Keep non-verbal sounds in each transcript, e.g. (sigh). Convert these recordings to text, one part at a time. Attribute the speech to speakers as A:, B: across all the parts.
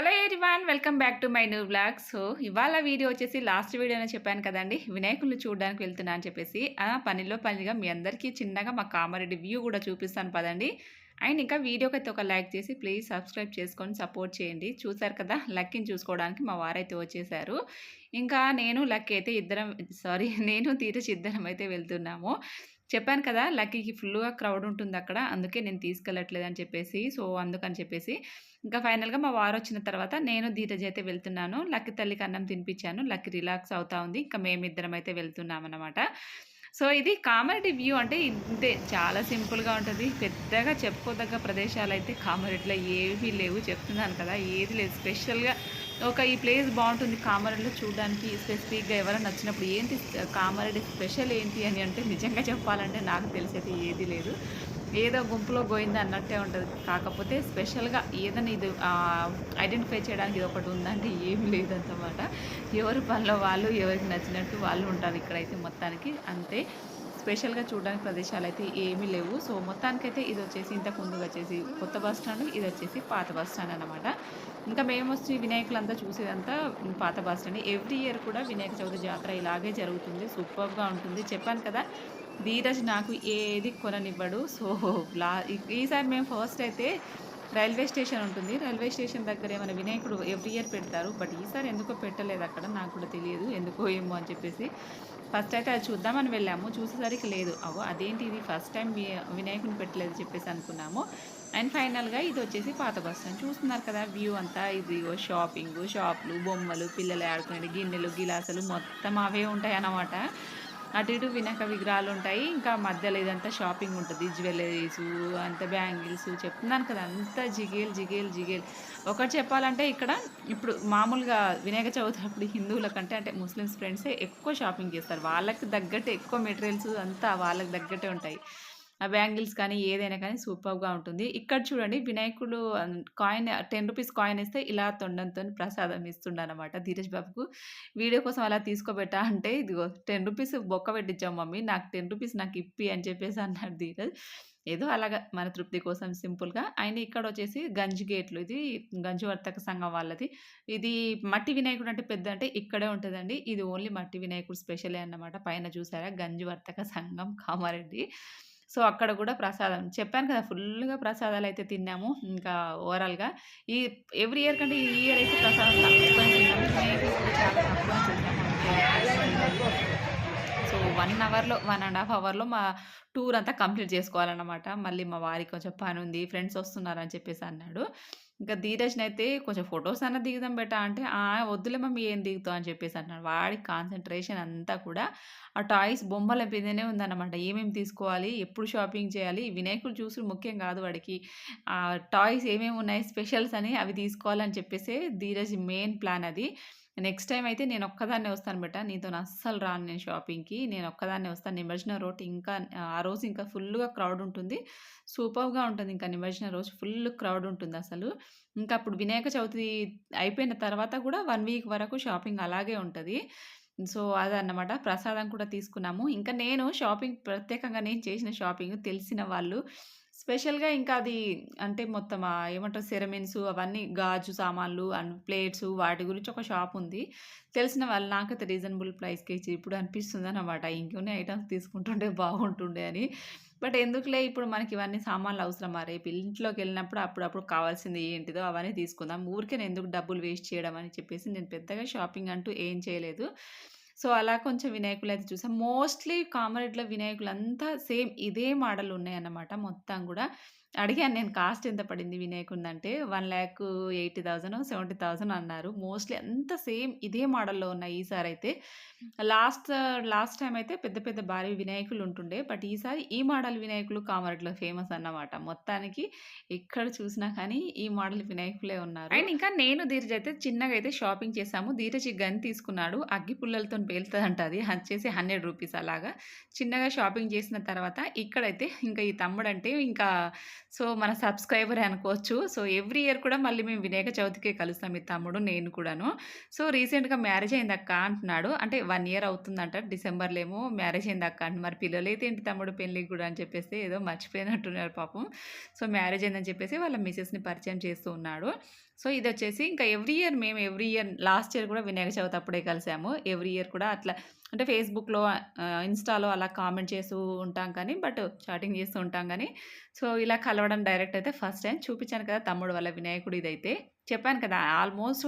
A: Hello one welcome back to my new blog so ఇవాళ video వచ్చేసి last వీడియోనే చెప్పాను కదండి. వినాయకులు చూడడానికి వెళ్తున్నా అని చెప్పేసి ఆ పనిలో పనిగా మీ అందరికీ చిన్నగా మా కామారెడ్డి వ్యూ కూడా చూపిస్తాను పదండి. అండ్ ఇంకా వీడియోకి అయితే ఒక లైక్ చేసి ప్లీజ్ సబ్స్క్రైబ్ చేసుకొని సపోర్ట్ చేయండి. చూసారు కదా లక్కీని చూసుకోవడానికి మా వారైతే వచ్చేసారు. ఇంకా నేను లక్కీ అయితే ఇద్దరం సారీ (laughs) నేను తీరచి ఇద్దరం అయితే వెళ్తున్నాము. చెప్పాను కదా! లక్కీకి ఫుల్గా క్రౌడ్ ఉంటుంది అక్కడ. అందుకే నేను తీసుకెళ్ళట్లేదు అని చెప్పేసి సో అందుకని చెప్పేసి. ఇంకా ఫైనల్గా మా వారు వచ్చిన తర్వాత నేను ధీరజ్ అయితే వెళ్తున్నాను. లక్కీ తల్లికి అన్నం తినిపించాను. లక్కీ రిలాక్స్ అవుతా ఉంది. ఇంకా మేమిద్దరం అయితే వెళ్తున్నాం అనమాట సో ఇది కామారెడ్డి వ్యూ అంటే ఇంతే. చాలా సింపుల్గా ఉంటుంది. పెద్దగా చెప్పుకోదగ్గ ప్రదేశాలు అయితే కామారెడ్డిలో ఏమీ లేవు. చెప్తున్నాను కదా! ఏది లేదు. స్పెషల్గా ఒక ఈ ప్లేస్ బాగుంటుంది కామారెడ్డిలో చూడడానికి స్పెసిఫిక్గా ఎవరైనా నచ్చినప్పుడు ఏంటి కామారెడ్డి స్పెషల్ ఏంటి అని అంటే నిజంగా చెప్పాలంటే నాకు తెలిసేది ఏది లేదు. ఏదో గుంపులో గోయింది అన్నట్టే ఉంటుంది. కాకపోతే స్పెషల్గా ఏదైనా ఇది ఐడెంటిఫై చేయడానికి ఇది ఒకటి ఉందంటే ఏమి లేదన్నమాట. ఎవరి పనిలో వాళ్ళు ఎవరికి నచ్చినట్టు వాళ్ళు ఉంటారు ఇక్కడైతే మొత్తానికి. అంతే. స్పెషల్గా చూడడానికి ప్రదేశాలు అయితే ఏమీ లేవు. సో మొత్తానికైతే ఇది వచ్చేసి ఇంతకు ముందుగా వచ్చేసి కొత్త బస్ స్టాండ్ ఇది వచ్చేసి పాత బస్ స్టాండ్ అనమాట ఇంకా మేము వచ్చి వినాయకులంతా చూసేదంతా పాత బస్ స్టాండ్. ఎవ్రీ ఇయర్ కూడా వినాయక చవితి జాతర ఇలాగే జరుగుతుంది. సూపర్గా ఉంటుంది. చెప్పాను కదా ధీరజ్ నాకు ఏది కొననివ్వడు. సో లా ఈసారి మేము ఫస్ట్ అయితే రైల్వే స్టేషన్ ఉంటుంది. రైల్వే స్టేషన్ దగ్గర ఏమైనా వినాయకుడు ఎవ్రీ ఇయర్ పెడతారు. బట్ ఈసారి ఎందుకో పెట్టలేదు అక్కడ? నాకు కూడా తెలియదు. ఎందుకో ఏమో అని చెప్పేసి ఫస్ట్ అయితే అది చూద్దామని వెళ్ళాము. చూసేసరికి లేదు. అవో అదేంటి ఇది? ఫస్ట్ టైం వినాయకుని పెట్టలేదు చెప్పేసి అనుకున్నాము. అండ్ ఫైనల్గా ఇది వచ్చేసి పాత బస్ స్టాండ్. చూస్తున్నారు కదా వ్యూ అంతా ఇది షాపింగ్ షాపులు బొమ్మలు పిల్లలు ఆడుకునే గిన్నెలు గిలాసులు మొత్తం అవే ఉంటాయి అన్నమాట అటు ఇటు వినాయక విగ్రహాలు ఉంటాయి. ఇంకా మధ్యలో ఇదంతా షాపింగ్ ఉంటుంది. జ్యువెలరీస్ అంత బ్యాంగిల్స్ చెప్తున్నాను కదా అంతా జిగేల్ జిగేల్ జిగేల్. ఒకటి చెప్పాలంటే ఇక్కడ ఇప్పుడు మామూలుగా వినాయక చవితి అప్పుడు హిందువుల కంటే అంటే ముస్లిమ్స్ ఫ్రెండ్సే ఎక్కువ షాపింగ్ చేస్తారు. వాళ్ళకి తగ్గట్టే ఎక్కువ మెటీరియల్స్ అంతా వాళ్ళకి తగ్గట్టే ఉంటాయి. బ్యాంగిల్స్ కానీ ఏదైనా కానీ సూపర్గా ఉంటుంది. ఇక్కడ చూడండి వినాయకుడు కాయిన్ టెన్ రూపీస్ కాయిన్ ఇస్తే ఇలా తొండంతో ప్రసాదం ఇస్తుండనమాట ధీరజ్ బాబుకు. వీడియో కోసం అలా తీసుకోబెట్టా అంటే ఇదిగో టెన్ రూపీస్ బొక్క పెట్టించాం మమ్మీ నాకు టెన్ రూపీస్ నాకు ఇప్పి అని చెప్పేసి అన్నాడు ధీరజ్. ఏదో అలాగా మన తృప్తి కోసం సింపుల్గా. ఆయన ఇక్కడ వచ్చేసి గంజి గేట్లు ఇది గంజి వర్తక సంఘం వాళ్ళది. ఇది మట్టి వినాయకుడు అంటే పెద్ద అంటే ఇక్కడే ఉంటుందండి. ఇది ఓన్లీ మట్టి వినాయకుడు స్పెషలే అన్నమాట. పైన చూసారా గంజి వర్తక సంఘం కామారెడ్డి. సో అక్కడ కూడా ప్రసాదం. చెప్పాను కదా ఫుల్గా ప్రసాదాలు అయితే తిన్నాము. ఇంకా ఓవరాల్గా ఈ ఎవ్రీ ఇయర్ కంటే ఈ ఇయర్ అయితే ప్రసాదం సో వన్ అవర్లో వన్ అండ్ హాఫ్ అవర్లో మా టూర్ అంతా కంప్లీట్ చేసుకోవాలన్నమాట మళ్ళీ మా వారికి కొంచెం పని ఉంది ఫ్రెండ్స్ వస్తున్నారని చెప్పేసి అన్నాడు ఇంకా ధీరజ్ని అయితే కొంచెం ఫొటోస్ అన్న దిగుదాం బెటా అంటే, "ఆ! వద్దులే మమ్మీ ఏం దిగుతావు" అని చెప్పేసి అన్నాడు. వాడి కాన్సన్ట్రేషన్ అంతా కూడా ఆ టాయ్స్ బొమ్మల మీదనే ఉందన్నమాట. ఏమేమి తీసుకోవాలి? ఎప్పుడు షాపింగ్ చేయాలి? వినాయకుడు చూసుడు ముఖ్యం కాదు వాడికి. ఆ టాయ్స్ ఏమేమి ఉన్నాయి స్పెషల్స్ అని అవి తీసుకోవాలని చెప్పేసి ధీరజ్ మెయిన్ ప్లాన్ అది. నెక్స్ట్ టైం అయితే నేను ఒక్కదాన్నే వస్తాను బేట. నీతో అస్సలు రాను నేను షాపింగ్‌కి. నేను ఒక్కదాన్నే వస్తాను. నిమజ్జన రోడ్ ఇంకా ఆ రోజు ఇంకా ఫుల్‌గా క్రౌడ్ ఉంటుంది. సూపర్‌గా ఉంటుంది ఇంకా నిమజ్జన రోజు ఫుల్ క్రౌడ్ ఉంటుంది అసలు. ఇంకా అప్పుడు వినాయక చవితి అయిపోయిన తర్వాత కూడా వన్ వీక్ వరకు షాపింగ్ అలాగే ఉంటుంది సో, అదన్నమాట. ప్రసాదం కూడా తీసుకున్నాము. ఇంకా నేను షాపింగ్ ప్రత్యేకంగా నేను చేసిన షాపింగ్ తెలిసిన వాళ్ళు స్పెషల్‌గా ఇంకా అది అంటే మొత్తం ఏమంటారు సెరమిన్స్ అవన్నీ గాజు సామాన్లు అండ్ ప్లేట్స్ వాటి గురించి ఒక షాప్ ఉంది. తెలిసిన వాళ్ళు నాకైతే రీజనబుల్ ప్రైస్‌కే ఇప్పుడు అనిపిస్తుంది అన్నమాట ఇంకొన్ని ఐటమ్స్ తీసుకుంటుంటే బాగుంటుండే అని. బట్ ఎందుకులే ఇప్పుడు మనకి ఇవన్నీ సామాన్లు అవసరమా? రేపు ఇంట్లోకెళ్ళినప్పుడు అప్పుడప్పుడు కావాల్సింది ఏంటిదో అవన్నీ తీసుకుందాం. ఊరికే ఎందుకు డబ్బులు వేస్ట్ చేయడం అని చెప్పేసి నేను పెద్దగా షాపింగ్ అంటూ ఏం చేయలేదు. సో, అలా కొంచెం వినాయకులైతే చూసాం. మోస్ట్‌లీ కామారెడ్డిలో వినాయకులంతా సేమ్ ఇదే మోడల్ ఉన్నాయన్నమాట మొత్తం కూడా అడిగాను నేను కాస్ట్ ఎంత పడింది వినాయకుందంటే one lakh eighty thousand seventy thousand అన్నారు. మోస్ట్‌లీ అంత సేమ్ ఇదే మోడల్‌లో ఉన్నాయి ఈసారి అయితే లాస్ట్ లాస్ట్ టైం అయితే పెద్ద పెద్ద భారీ వినాయకులు ఉంటుండే. బట్ ఈసారి ఈ మోడల్ వినాయకులు కామరెడ్లో ఫేమస్ అన్నమాట. మొత్తానికి ఎక్కడ చూసినా కానీ ఈ మోడల్ వినాయకులే ఉన్నారు. అండ్ ఇంకా నేను ధీరజ్ అయితే చిన్నగా అయితే షాపింగ్ చేశాము. ధీరజ్ గన్ తీసుకున్నాడు. అగ్గి పుల్లలతోని పేలుతుందంట అది. వచ్చేసి 100 రూపీస్ అలాగా. చిన్నగా షాపింగ్ చేసిన తర్వాత ఇక్కడైతే ఇంకా ఈ తమ్ముడంటే ఇంకా సో, మన సబ్స్క్రైబర్ అనుకోవచ్చు. సో, ఎవ్రీ ఇయర్ కూడా మళ్ళీ మేము వినాయక చవితికే కలుస్తాం మీ తమ్ముడు, నేను కూడాను. సో, రీసెంట్‌గా మ్యారేజ్ అయింది అక్క అంటున్నాడు. అంటే వన్ ఇయర్ అవుతుందంట. డిసెంబర్‌లో ఏమో మ్యారేజ్ అక్క అంటే మరి పిల్లలైతే ఏంటి తమ్ముడు పెళ్ళికి కూడా అని చెప్పేసి ఏదో మర్చిపోయినట్టున్నారు పాపం. సో, మ్యారేజ్ అయిందని చెప్పేసి వాళ్ళ మిసెస్‌ని పరిచయం చేస్తూ ఉన్నాడు. సో, ఇది వచ్చేసి ఇంకా ఎవ్రీ ఇయర్ మేము ఎవ్రీ ఇయర్ లాస్ట్ ఇయర్ కూడా వినాయక చవితి అప్పుడే కలిసాము. ఎవ్రీ ఇయర్ కూడా అట్లా అంటే ఫేస్‌బుక్‌లో ఇన్‌స్టాలో అలా కామెంట్ చేస్తూ ఉంటాం కానీ, బట్ చాటింగ్ చేస్తూ ఉంటాం కానీ సో, ఇలా కలవడం డైరెక్ట్ అయితే ఫస్ట్ టైం చూపించాను కదా తమ్ముడు వాళ్ళ వినాయకుడు ఇదైతే. చెప్పాను కదా ఆల్మోస్ట్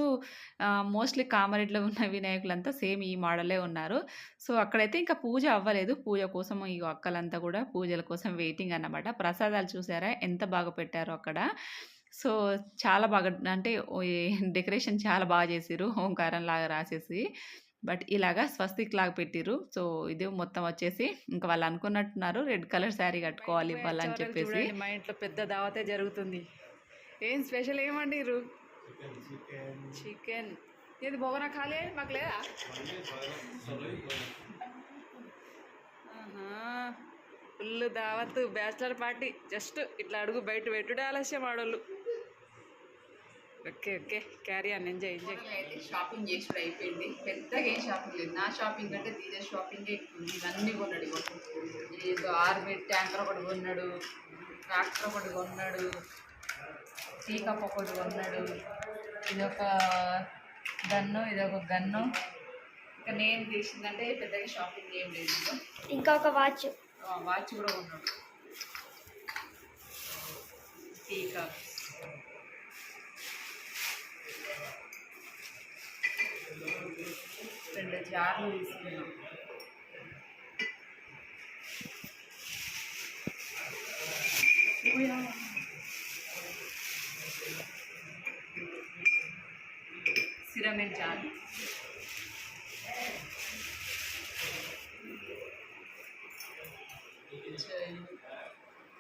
A: మోస్ట్‌లీ కామారెడ్డిలో ఉన్న (laughs) వినాయకులంతా సేమ్ ఈ మోడలే ఉన్నారు. సో, అక్కడైతే ఇంకా పూజ అవ్వలేదు. పూజ కోసం ఈ అక్కలంతా కూడా పూజల కోసం వెయిటింగ్ అన్నమాట. ప్రసాదాలు చూసారా ఎంత బాగా పెట్టారో అక్కడ. సో, చాలా బాగా అంటే డెకరేషన్ చాలా బాగా చేసారు ఓంకారం లాగా రాసేసి. బట్ ఇలాగా స్వస్తిక్‌లాగా పెట్టిర్రు. సో, ఇది మొత్తం వచ్చేసి ఇంకా వాళ్ళు అనుకున్నట్టున్నారు. రెడ్ కలర్ శారీ కట్టుకోవాలి ఇవ్వాలని చెప్పేసి.
B: మా ఇంట్లో పెద్ద దావతే జరుగుతుంది. ఏం స్పెషల్ ఏం వండిర్రు చికెన్. ఇది బొగన ఖాళీ మాకు లేదా? ఫుల్ దావత్ బ్యాచిలర్ పార్టీ. జస్ట్ ఇట్లా అడుగు బయట పెట్టుడే ఆలస్యం ఆడోళ్ళు. Okay okay carry on enjoy enjoy
A: అయితే షాపింగ్ చేసుడు అయిపోయింది. పెద్దగా ఏం షాపింగ్ లేదు. నా షాపింగ్ అంటే దీని షాపింగే. ఇవన్నీ కొన్నాడు. ఏదో ఆర్బిట్ ట్యాంకర్ ఒకటి కొన్నాడు. ట్రాక్టర్ ఒకటి కొన్నాడు. టీ కప్ ఒకటి కొన్నాడు. ఇదొక గన్ను ఇదొక గన్ను. ఇక నేను తీసిందంటే పెద్దగా షాపింగ్ ఏం లేదు.
C: ఇంకా ఒక వాచ్
A: వాచ్ కూడా కొన్నాడు. టీ కప్ రెండు జార్లు తీసుకున్నాం. సిరమిక్ జార్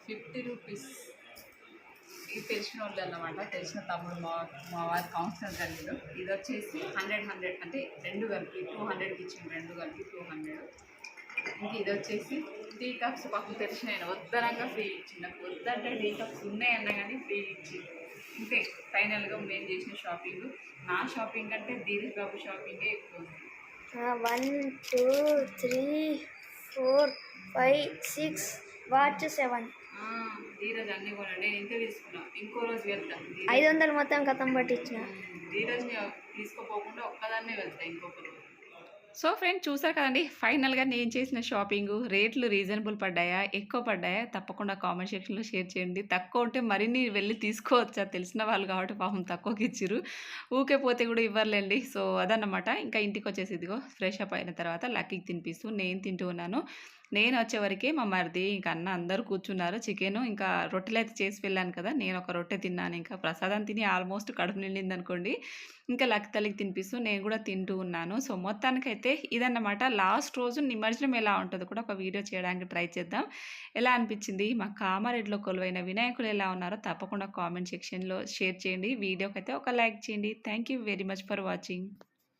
A: ఫిఫ్టీ రూపీస్ ఇది తెలిసిన వాళ్ళు అన్నమాట తెలిసిన తమ్ముడు మా మా వారి కౌన్సిలర్ కలిగిన ఇది వచ్చేసి హండ్రెడ్ హండ్రెడ్ అంటే రెండు కలిపి టూ హండ్రెడ్కి ఇచ్చింది రెండు కలిపి టూ హండ్రెడ్ ఇంక ఇది వచ్చేసి టీ కప్స్ పాపం తెలిసిన ఆయన వద్దనంగా ఫ్రీ ఇచ్చింది నాకు వద్దంటే టీ కప్స్ ఉన్నాయన్నా కానీ ఫ్రీ ఇచ్చింది ఇంతే. ఫైనల్గా మేము చేసిన షాపింగ్ నా షాపింగ్ అంటే దీనికి బాబు షాపింగే ఎక్కువ ఉంది.
C: One two three four five six watch seven
A: Dheeraj అన్నీ కొన్నాడు నేను ఇంతే తీసుకున్నా. ఇంకో రోజు వెళ్తాను
C: ఐదు వందలు మొత్తం కథం పట్టించిన.
A: ధీరజ్ని తీసుకోపోకుండా ఒక్కదాన్నే వెళ్తా ఇంకొక రోజు. సో ఫ్రెండ్స్ చూసారు కదండి ఫైనల్గా నేను చేసిన షాపింగ్ రేట్లు రీజనబుల్ పడ్డాయా ఎక్కువ పడ్డాయా తప్పకుండా కామెంట్ సెక్షన్లో షేర్ చేయండి. తక్కువ ఉంటే మరిన్ని వెళ్ళి తీసుకోవచ్చా? తెలిసిన వాళ్ళు కాబట్టి పాపం తక్కువకి ఇచ్చిర్రు. ఊకే పోతే కూడా ఇవ్వర్లేండి. సో అదన్నమాట. ఇంకా ఇంటికి వచ్చేసి ఇదిగో ఫ్రెష్ అప్ అయిన తర్వాత లక్కీకి తినిపిస్తూ నేను తింటూ ఉన్నాను. నేను వచ్చేవరకే మా మరిది ఇంకా అన్న అందరూ కూర్చున్నారు. చికెన్ ఇంకా రొట్టెలు అయితే చేసి వెళ్ళాను కదా నేను ఒక రొట్టె తిన్నాను. ఇంకా ప్రసాదం తిని ఆల్మోస్ట్ కడుపు నిండింది అనుకోండి. ఇంకా లక్ తల్లికి తినిపిస్తూ నేను కూడా తింటూ ఉన్నాను. సో మొత్తానికైతే ఇదన్నమాట. లాస్ట్ రోజు నిమజ్జనం ఎలా ఉంటుందో కూడా ఒక వీడియో చేయడానికి ట్రై చేద్దాం. ఎలా అనిపించింది? మా కామారెడ్డిలో కొలువైన వినాయకులు ఎలా ఉన్నారో తప్పకుండా కామెంట్ సెక్షన్లో షేర్ చేయండి. వీడియోకి అయితే ఒక లైక్ చేయండి. Thank you very much for watching.